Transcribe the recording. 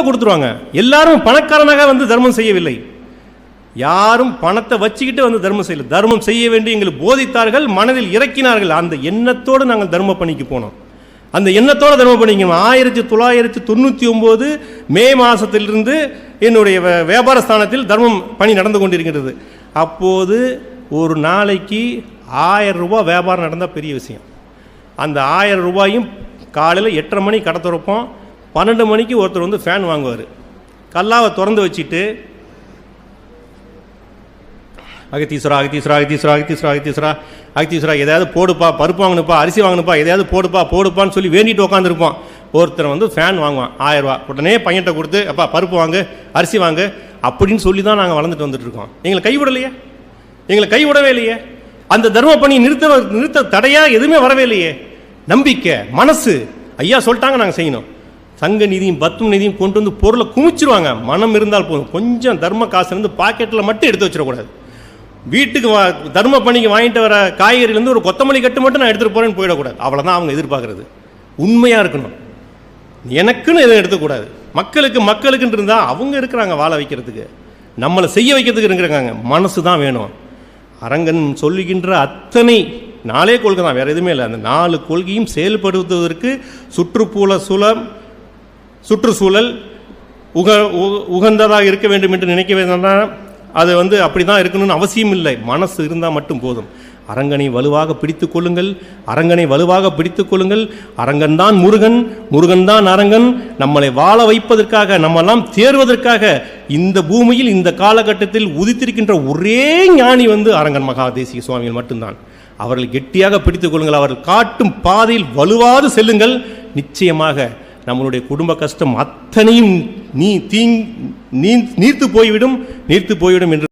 நிமிஷத்தில் கொடுத்துருவாங்க. எல்லாரும் பணக்காரனாக வந்து தர்மம் செய்யவில்லை. யாரும் பணத்தை வச்சுக்கிட்டு வந்து தர்மம் செய்யல. தர்மம் செய்ய வேண்டி எங்களுக்கு போதித்தார்கள் மனதில் இறக்கினார்கள். அந்த எண்ணத்தோடு நாங்கள் தர்ம பணிக்கு போனோம். அந்த எண்ணத்தோடு தர்ம பணிக்கு ஆயிரத்தி தொள்ளாயிரத்தி தொண்ணூற்றி ஒம்பது மே மாதத்திலிருந்து என்னுடைய வியாபார ஸ்தானத்தில் தர்மம் பணி நடந்து கொண்டிருக்கிறது அப்போது ஒரு நாளைக்கு ஆயிரம் ரூபாய் வியாபாரம் நடந்தால் பெரிய விஷயம். அந்த ஆயிரம் ரூபாயும் காலையில் எட்டரை மணி கடை திறப்போம் பன்னெண்டு மணிக்கு ஒருத்தர் வந்து ஃபேன் வாங்குவார். கல்லாவை திறந்து வச்சுட்டு அகத்தீஸ்வரா அகத்தீஸ்வரா அகத்தீஸ்வரா அகத்தீஸ்வரா அகத்தீஸ்வரா அகத்தீஸ்வரா எதாவது போடுப்பா பருப்பு வாங்கணுப்பா அரிசி வாங்கணுப்பா எதாவது போடுப்பா போடுப்பான்னு சொல்லி வேண்டிட்டு உட்காந்துருப்போம் ஒருத்தர் வந்து ஃபேன் வாங்குவான் ஆயிரரூவா உடனே பையன்கிட்ட கொடுத்து அப்பா பருப்பு வாங்கு அரிசி வாங்கு அப்படின்னு சொல்லி தான் நாங்கள் வளர்ந்துட்டு வந்துட்டு இருக்கோம். எங்களை கைவிடலையே? எங்களை கைவிடவே இல்லையே? அந்த தர்ம பணி நிறுத்த நிறுத்த தடையாக எதுவுமே வரவே இல்லையே? நம்பிக்கை மனசு ஐயா சொல்லிட்டாங்க நாங்கள் செய்யணும். சங்க நிதியும் பத்தும் நிதியும் கொண்டு வந்து பொருளை குமிச்சிருவாங்க. மனம் இருந்தால் போதும். கொஞ்சம் தர்ம காசுலேருந்து பாக்கெட்டில் மட்டும் எடுத்து வச்சிடக்கூடாது. வீட்டுக்கு வா தர்ம பணிக்கு வாங்கிட்டு வர காய்கறிலேருந்து ஒரு கொத்தமல்லி கட்டு மட்டும் நான் எடுத்துகிட்டு போகிறேன்னு போயிடக்கூடாது. அவ்வளோதான் அவங்க எதிர்பார்க்குறது. உண்மையாக இருக்கணும். எனக்குன்னு எதுவும் எடுத்துக்கூடாது. மக்களுக்கு மக்களுக்குன்னு இருந்தால் அவங்க இருக்கிறாங்க வாழ வைக்கிறதுக்கு. நம்மளை செய்ய வைக்கிறதுக்கு இருக்கிறாங்க. மனசு தான் வேணும். அரங்கன் சொல்லுகின்ற அத்தனை நாளே கொள்கை தான். வேறு எதுவுமே இல்லை. அந்த நாலு கொள்கையும் செயல்படுத்துவதற்கு சுற்றுப்புற சுலம் சுற்றுச்சூழல் உக உ- உகந்ததாக இருக்க வேண்டும் என்று நினைக்க வேண்டாம் அது வந்து அப்படி தான் இருக்கணும்னு அவசியம் இல்லை. மனசு இருந்தால் மட்டும் போதும். அரங்கனை வலுவாக பிடித்து கொள்ளுங்கள். அரங்கனை வலுவாக பிடித்து கொள்ளுங்கள். அரங்கன் தான் முருகன் முருகன் தான் அரங்கன். நம்மளை வாழ வைப்பதற்காக நம்மெல்லாம் தேர்வதற்காக இந்த பூமியில் இந்த காலகட்டத்தில் உதித்திருக்கின்ற ஒரே ஞானி வந்து அரங்கன் மகாதேசிய சுவாமிகள் மட்டும்தான். அவர்கள் கெட்டியாக பிடித்துக் கொள்ளுங்கள். அவர்கள் காட்டும் பாதையில் வலுவாது செல்லுங்கள். நிச்சயமாக நம்மளுடைய குடும்ப கஷ்டம் அத்தனையும் நீ தீ நீ நீர்த்து போய்விடும் நீர்த்து போய்விடும் என்று